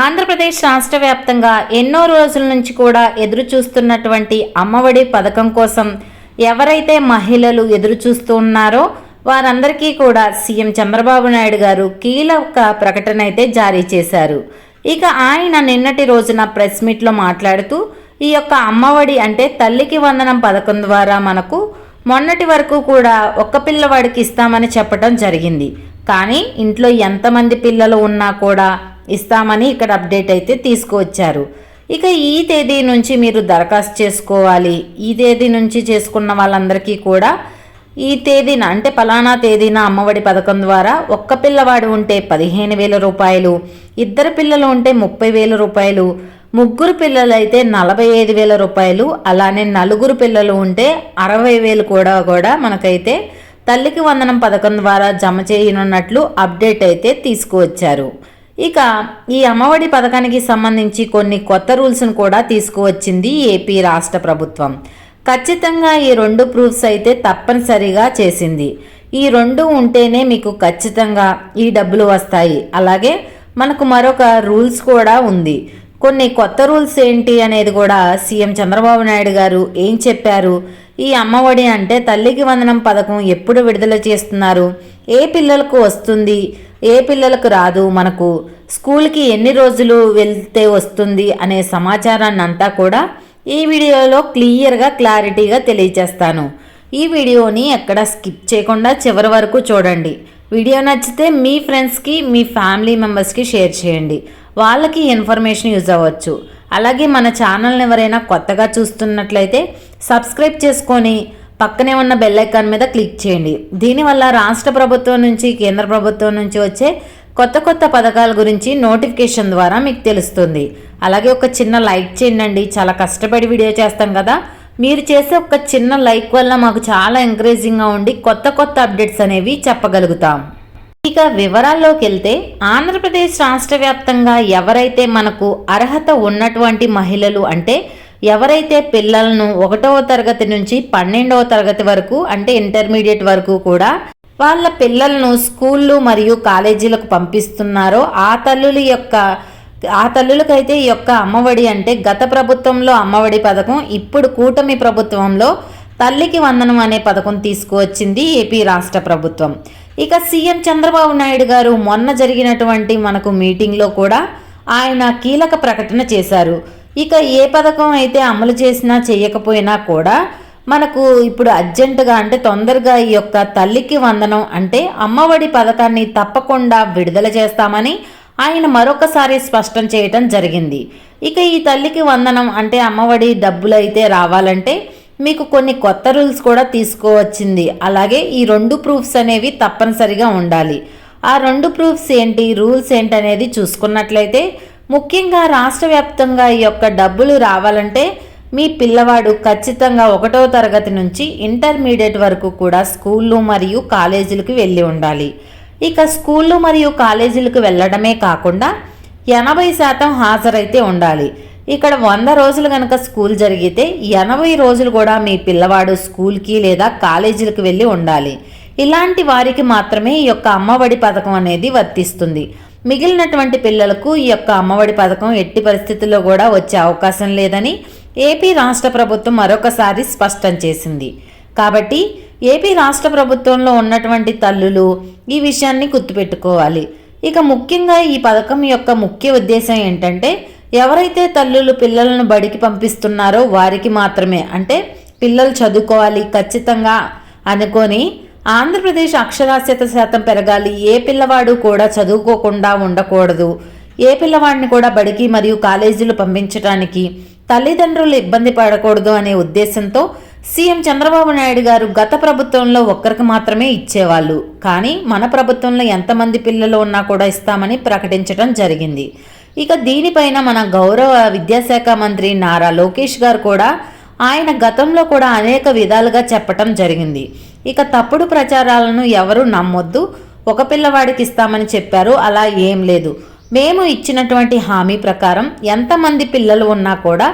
ఆంధ్రప్రదేశ్ రాష్ట్ర వ్యాప్తంగా ఎన్నో రోజుల నుంచి కూడా ఎదురు చూస్తున్నటువంటి అమ్మఒడి పథకం కోసం ఎవరైతే మహిళలు ఎదురు చూస్తూ ఉన్నారో వారందరికీ కూడా సీఎం చంద్రబాబు నాయుడు గారు కీలక ప్రకటన అయితే జారీ చేశారు. ఇక ఆయన నిన్నటి రోజున ప్రెస్ మీట్లో మాట్లాడుతూ ఈ యొక్క అమ్మఒడి అంటే తల్లికి వందనం పథకం ద్వారా మనకు మొన్నటి వరకు కూడా ఒక్క పిల్లవాడికి ఇస్తామని చెప్పడం జరిగింది. కానీ ఇంట్లో ఎంతమంది పిల్లలు ఉన్నా కూడా ఇస్తామని ఇక్కడ అప్డేట్ అయితే తీసుకువచ్చారు. ఇక ఈ తేదీ నుంచి మీరు దరఖాస్తు చేసుకోవాలి. ఈ తేదీ నుంచి చేసుకున్న వాళ్ళందరికీ కూడా ఈ తేదీన అంటే పలానా తేదీన అమ్మఒడి పథకం ద్వారా ఒక్క పిల్లవాడు ఉంటే పదిహేను వేల రూపాయలు ఇద్దరు పిల్లలు ఉంటే ముప్పై వేల రూపాయలు ముగ్గురు పిల్లలు అయితే నలభై ఐదు వేల రూపాయలు అలానే నలుగురు పిల్లలు ఉంటే అరవై వేలు కూడా కూడా మనకైతే తల్లికి వందనం పథకం ద్వారా జమ చేయనున్నట్లు అప్డేట్ అయితే తీసుకువచ్చారు. ఇక ఈ అమ్మఒడి పథకానికి సంబంధించి కొన్ని కొత్త రూల్స్ను కూడా తీసుకువచ్చింది ఏపీ రాష్ట్ర ప్రభుత్వం. ఖచ్చితంగా ఈ రెండు ప్రూఫ్స్ అయితే తప్పనిసరిగా చేసింది. ఈ రెండు ఉంటేనే మీకు ఖచ్చితంగా ఈ డబ్బులు వస్తాయి. అలాగే మనకు మరొక రూల్స్ కూడా ఉంది. కొన్ని కొత్త రూల్స్ ఏంటి అనేది కూడా సీఎం చంద్రబాబు నాయుడు గారు ఏం చెప్పారు? ఈ అమ్మఒడి అంటే తల్లికి వందనం పథకం ఎప్పుడు విడుదల చేస్తున్నారు? ఏ పిల్లలకు వస్తుంది? ఏ పిల్లలకు రాదు మనకు? స్కూల్కి ఎన్ని రోజులు వెళ్తే వస్తుంది? అనే సమాచారాన్ని అంతా కూడా ఈ వీడియోలో క్లియర్గా క్లారిటీగా తెలియజేస్తాను. ఈ వీడియోని ఎక్కడ స్కిప్ చేయకుండా చివరి వరకు చూడండి. వీడియో నచ్చితే మీ ఫ్రెండ్స్కి మీ ఫ్యామిలీ మెంబర్స్కి షేర్ చేయండి. వాళ్ళకి ఇన్ఫర్మేషన్ యూజ్ అవ్వచ్చు. అలాగే మన ఛానల్ని ఎవరైనా కొత్తగా చూస్తున్నట్లయితే సబ్స్క్రైబ్ చేసుకొని పక్కనే ఉన్న బెల్ ఐకాన్ మీద క్లిక్ చేయండి. దీనివల్ల రాష్ట్ర ప్రభుత్వం నుంచి కేంద్ర ప్రభుత్వం నుంచి వచ్చే కొత్త కొత్త పథకాల గురించి నోటిఫికేషన్ ద్వారా మీకు తెలుస్తుంది. అలాగే ఒక చిన్న లైక్ చేయండి చాలా కష్టపడి వీడియో చేస్తాం కదా. మీరు చేసే ఒక చిన్న లైక్ వల్ల మాకు చాలా ఎంకరేజింగ్గా ఉండి కొత్త కొత్త అప్డేట్స్ అనేవి చెప్పగలుగుతాం. ఇక వివరాల్లోకి వెళ్తే ఆంధ్రప్రదేశ్ రాష్ట్ర వ్యాప్తంగా ఎవరైతే మనకు అర్హత ఉన్నటువంటి మహిళలు అంటే ఎవరైతే పిల్లలను ఒకటవ తరగతి నుంచి పన్నెండవ తరగతి వరకు అంటే ఇంటర్మీడియట్ వరకు కూడా వాళ్ళ పిల్లలను స్కూళ్ళు మరియు కాలేజీలకు పంపిస్తున్నారో ఆ తల్లుల యొక్క ఆ తల్లులకైతే ఈ యొక్క అమ్మఒడి అంటే గత ప్రభుత్వంలో అమ్మఒడి పథకం ఇప్పుడు కూటమి ప్రభుత్వంలో తల్లికి వందనం అనే పథకం తీసుకువచ్చింది ఏపీ రాష్ట్ర ప్రభుత్వం. ఇక సీఎం చంద్రబాబు నాయుడు గారు మొన్న జరిగినటువంటి మనకు మీటింగ్లో కూడా ఆయన కీలక ప్రకటన చేశారు. ఇక ఏ పథకం అయితే అమలు చేసినా చేయకపోయినా కూడా మనకు ఇప్పుడు అర్జెంటుగా అంటే తొందరగా ఈ యొక్క తల్లికి వందనం అంటే అమ్మఒడి పథకాన్ని తప్పకుండా విడుదల చేస్తామని ఆయన మరొకసారి స్పష్టం చేయటం జరిగింది. ఇక ఈ తల్లికి వందనం అంటే అమ్మఒడి డబ్బులు అయితే రావాలంటే మీకు కొన్ని కొత్త రూల్స్ కూడా తీసుకోవచ్చింది. అలాగే ఈ రెండు ప్రూఫ్స్ అనేవి తప్పనిసరిగా ఉండాలి. ఆ రెండు ప్రూఫ్స్ ఏంటి రూల్స్ ఏంటి అనేది చూసుకున్నట్లయితే ముఖ్యంగా రాష్ట్ర వ్యాప్తంగా ఈ యొక్క డబ్బులు రావాలంటే మీ పిల్లవాడు ఖచ్చితంగా ఒకటో తరగతి నుంచి ఇంటర్మీడియట్ వరకు కూడా స్కూళ్ళు మరియు కాలేజీలకు వెళ్ళి ఉండాలి. ఇక స్కూళ్ళు మరియు కాలేజీలకు వెళ్ళడమే కాకుండా ఎనభై శాతం హాజరైతే ఉండాలి. ఇక్కడ వంద రోజులు కనుక స్కూల్ జరిగితే ఎనభై రోజులు కూడా మీ పిల్లవాడు స్కూల్కి లేదా కాలేజీలకు వెళ్ళి ఉండాలి. ఇలాంటి వారికి మాత్రమే ఈ యొక్క అమ్మఒడి పథకం అనేది వర్తిస్తుంది. మిగిలినటువంటి పిల్లలకు ఈ యొక్క అమ్మఒడి పథకం ఎట్టి పరిస్థితుల్లో కూడా వచ్చే అవకాశం లేదని ఏపీ రాష్ట్ర ప్రభుత్వం మరొకసారి స్పష్టం చేసింది. కాబట్టి ఏపీ రాష్ట్ర ప్రభుత్వంలో ఉన్నటువంటి తల్లులు ఈ విషయాన్ని గుర్తుపెట్టుకోవాలి. ఇక ముఖ్యంగా ఈ పథకం యొక్క ముఖ్య ఉద్దేశం ఏంటంటే ఎవరైతే తల్లులు పిల్లలను బడికి పంపిస్తున్నారో వారికి మాత్రమే అంటే పిల్లలు చదువుకోవాలి ఖచ్చితంగా అనుకొని ఆంధ్రప్రదేశ్ అక్షరాస్యత శాతం పెరగాలి. ఏ పిల్లవాడు కూడా చదువుకోకుండా ఉండకూడదు. ఏ పిల్లవాడిని కూడా బడికి మరియు కాలేజీలు పంపించడానికి తల్లిదండ్రులు ఇబ్బంది పడకూడదు అనే ఉద్దేశంతో సీఎం చంద్రబాబు నాయుడు గారు గత ప్రభుత్వంలో ఒక్కరికి మాత్రమే ఇచ్చేవాళ్ళు. కానీ మన ప్రభుత్వంలో ఎంతమంది పిల్లలు ఉన్నా కూడా ఇస్తామని ప్రకటించడం జరిగింది. ఇక దీనిపైన మన గౌరవ విద్యాశాఖ మంత్రి నారా లోకేష్ గారు కూడా ఆయన గతంలో కూడా అనేక విధాలుగా చెప్పటం జరిగింది. ఇక తప్పుడు ప్రచారాలను ఎవరు నమ్మొద్దు. ఒక పిల్లవాడికి ఇస్తామని చెప్పారు అలా ఏం లేదు. మేము ఇచ్చినటువంటి హామీ ప్రకారం ఎంతమంది పిల్లలు ఉన్నా కూడా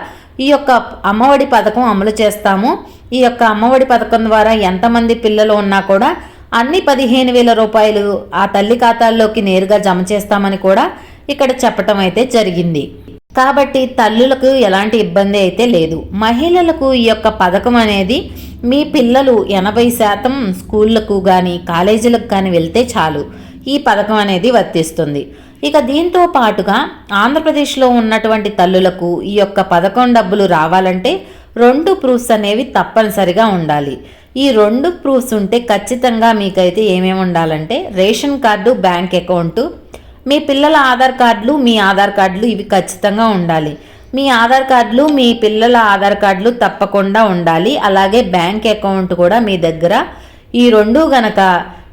ఈ యొక్క అమ్మఒడి పథకం అమలు చేస్తాము. ఈ యొక్క అమ్మఒడి పథకం ద్వారా ఎంతమంది పిల్లలు ఉన్నా కూడా అన్ని పదిహేను వేల రూపాయలు ఆ తల్లి ఖాతాల్లోకి నేరుగా జమ చేస్తామని కూడా ఇక్కడ చెప్పటం అయితే జరిగింది. కాబట్టి తల్లులకు ఎలాంటి ఇబ్బంది అయితే లేదు. మహిళలకు ఈ యొక్క పథకం అనేది మీ పిల్లలు ఎనభై శాతం స్కూళ్ళకు కానీ కాలేజీలకు కానీ వెళ్తే చాలు. ఈ పథకం అనేది వర్తిస్తుంది. ఇక దీంతో పాటుగా ఆంధ్రప్రదేశ్లో ఉన్నటువంటి తల్లులకు ఈ యొక్క పథకం డబ్బులు రావాలంటే రెండు ప్రూఫ్స్ అనేవి తప్పనిసరిగా ఉండాలి. ఈ రెండు ప్రూఫ్స్ ఉంటే ఖచ్చితంగా మీకైతే ఏమేమి ఉండాలంటే రేషన్ కార్డు బ్యాంక్ అకౌంటు మీ పిల్లల ఆధార్ కార్డులు మీ ఆధార్ కార్డులు ఇవి ఖచ్చితంగా ఉండాలి. మీ ఆధార్ కార్డులు మీ పిల్లల ఆధార్ కార్డులు తప్పకుండా ఉండాలి. అలాగే బ్యాంక్ అకౌంట్ కూడా మీ దగ్గర. ఈ రెండు గనక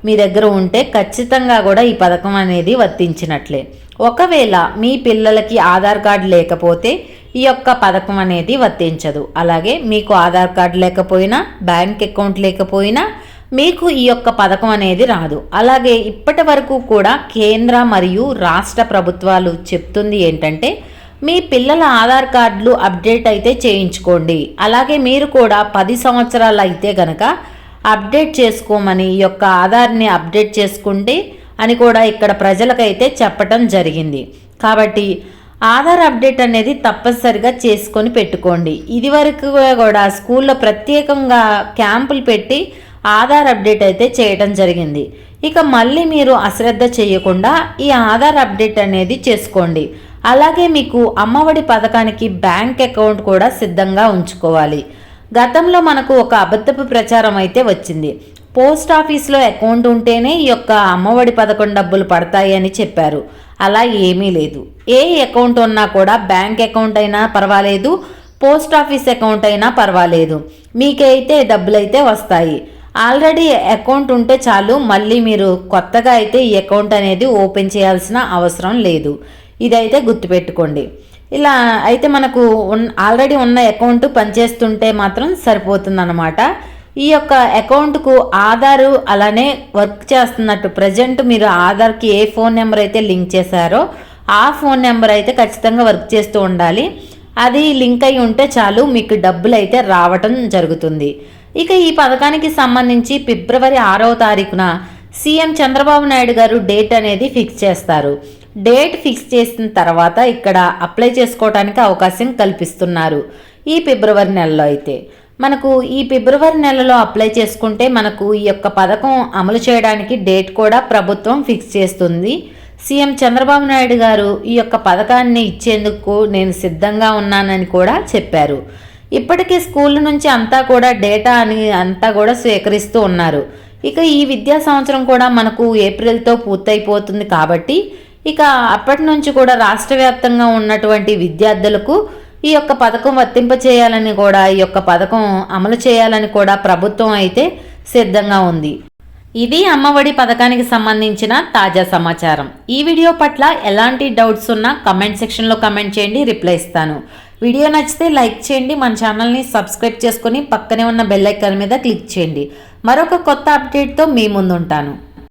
మీ దగ్గర ఉంటే ఖచ్చితంగా కూడా ఈ పథకం అనేది వర్తించినట్లే. ఒకవేళ మీ పిల్లలకి ఆధార్ కార్డు లేకపోతే ఈ యొక్క పథకం అనేది వర్తించదు. అలాగే మీకు ఆధార్ కార్డు లేకపోయినా బ్యాంక్ అకౌంట్ లేకపోయినా మీకు ఈ యొక్క పథకం అనేది రాదు. అలాగే ఇప్పటి వరకు కూడా కేంద్ర మరియు రాష్ట్ర ప్రభుత్వాలు చెప్తుంది ఏంటంటే మీ పిల్లల ఆధార్ కార్డులు అప్డేట్ అయితే చేయించుకోండి. అలాగే మీరు కూడా పది సంవత్సరాలు అయితే గనక అప్డేట్ చేసుకోమని ఈ యొక్క ఆధార్ని అప్డేట్ చేసుకుంటే అని కూడా ఇక్కడ ప్రజలకైతే చెప్పటం జరిగింది. కాబట్టి ఆధార్ అప్డేట్ అనేది తప్పనిసరిగా చేసుకొని పెట్టుకోండి. ఇది వరకు కూడా స్కూల్లో ప్రత్యేకంగా క్యాంపులు పెట్టి ఆధార్ అప్డేట్ అయితే చేయటం జరిగింది. ఇక మళ్ళీ మీరు అశ్రద్ధ చేయకుండా ఈ ఆధార్ అప్డేట్ అనేది చేసుకోండి. అలాగే మీకు అమ్మఒడి పథకానికి బ్యాంక్ అకౌంట్ కూడా సిద్ధంగా ఉంచుకోవాలి. గతంలో మనకు ఒక అబద్ధపు ప్రచారం అయితే వచ్చింది. పోస్ట్ ఆఫీస్లో అకౌంట్ ఉంటేనే ఈ యొక్క అమ్మఒడి పథకం డబ్బులు పడతాయి అని చెప్పారు. అలా ఏమీ లేదు. ఏ అకౌంట్ ఉన్నా కూడా బ్యాంక్ అకౌంట్ అయినా పర్వాలేదు పోస్ట్ ఆఫీస్ అకౌంట్ అయినా పర్వాలేదు. మీకైతే డబ్బులైతే వస్తాయి. ఆల్రెడీ అకౌంట్ ఉంటే చాలు మళ్ళీ మీరు కొత్తగా అయితే ఈ అకౌంట్ అనేది ఓపెన్ చేయాల్సిన అవసరం లేదు. ఇదైతే గుర్తుపెట్టుకోండి. ఇలా అయితే మనకు ఆల్రెడీ ఉన్న అకౌంట్ పనిచేస్తుంటే మాత్రం సరిపోతుందన్నమాట. ఈ యొక్క అకౌంట్కు ఆధారు అలానే వర్క్ చేస్తున్నట్టు ప్రజెంట్ మీరు ఆధార్కి ఏ ఫోన్ నెంబర్ అయితే లింక్ చేశారో ఆ ఫోన్ నెంబర్ అయితే ఖచ్చితంగా వర్క్ చేస్తూ ఉండాలి. అది లింక్ అయి ఉంటే చాలు మీకు డబ్బులు అయితే రావటం జరుగుతుంది. ఇక ఈ పథకానికి సంబంధించి ఫిబ్రవరి ఆరవ తారీఖున సీఎం చంద్రబాబు నాయుడు గారు డేట్ అనేది ఫిక్స్ చేస్తారు. డేట్ ఫిక్స్ చేసిన తర్వాత ఇక్కడ అప్లై చేసుకోవడానికి అవకాశం కల్పిస్తున్నారు. ఈ ఫిబ్రవరి నెలలో అయితే. మనకు ఈ ఫిబ్రవరి నెలలో అప్లై చేసుకుంటే మనకు ఈ యొక్క పథకం అమలు చేయడానికి డేట్ కూడా ప్రభుత్వం ఫిక్స్ చేస్తుంది. సీఎం చంద్రబాబు నాయుడు గారు ఈ యొక్క పథకాన్ని ఇచ్చేందుకు నేను సిద్ధంగా ఉన్నానని కూడా చెప్పారు. ఇప్పటికీ స్కూల్ నుంచి అంతా కూడా డేటా అని అంతా కూడా స్వీకరిస్తూ ఉన్నారు. ఇక ఈ విద్యా సంవత్సరం కూడా మనకు ఏప్రిల్తో పూర్తయిపోతుంది కాబట్టి ఇక అప్పటి నుంచి కూడా రాష్ట్ర వ్యాప్తంగా ఉన్నటువంటి విద్యార్థులకు ఈ యొక్క పథకం వర్తింపచేయాలని కూడా ఈ యొక్క పథకం అమలు చేయాలని కూడా ప్రభుత్వం అయితే సిద్ధంగా ఉంది. ఇది అమ్మఒడి పథకానికి సంబంధించిన తాజా సమాచారం. ఈ వీడియో పట్ల ఎలాంటి డౌట్స్ ఉన్నా కమెంట్ సెక్షన్లో కమెంట్ చేయండి రిప్లై ఇస్తాను. వీడియో నచ్చితే లైక్ చేయండి మన ఛానల్ని సబ్స్క్రైబ్ చేసుకొని పక్కనే ఉన్న బెల్ ఐకాన్ మీద క్లిక్ చేయండి. మరొక కొత్త అప్డేట్తో మీ ముందుంటాను.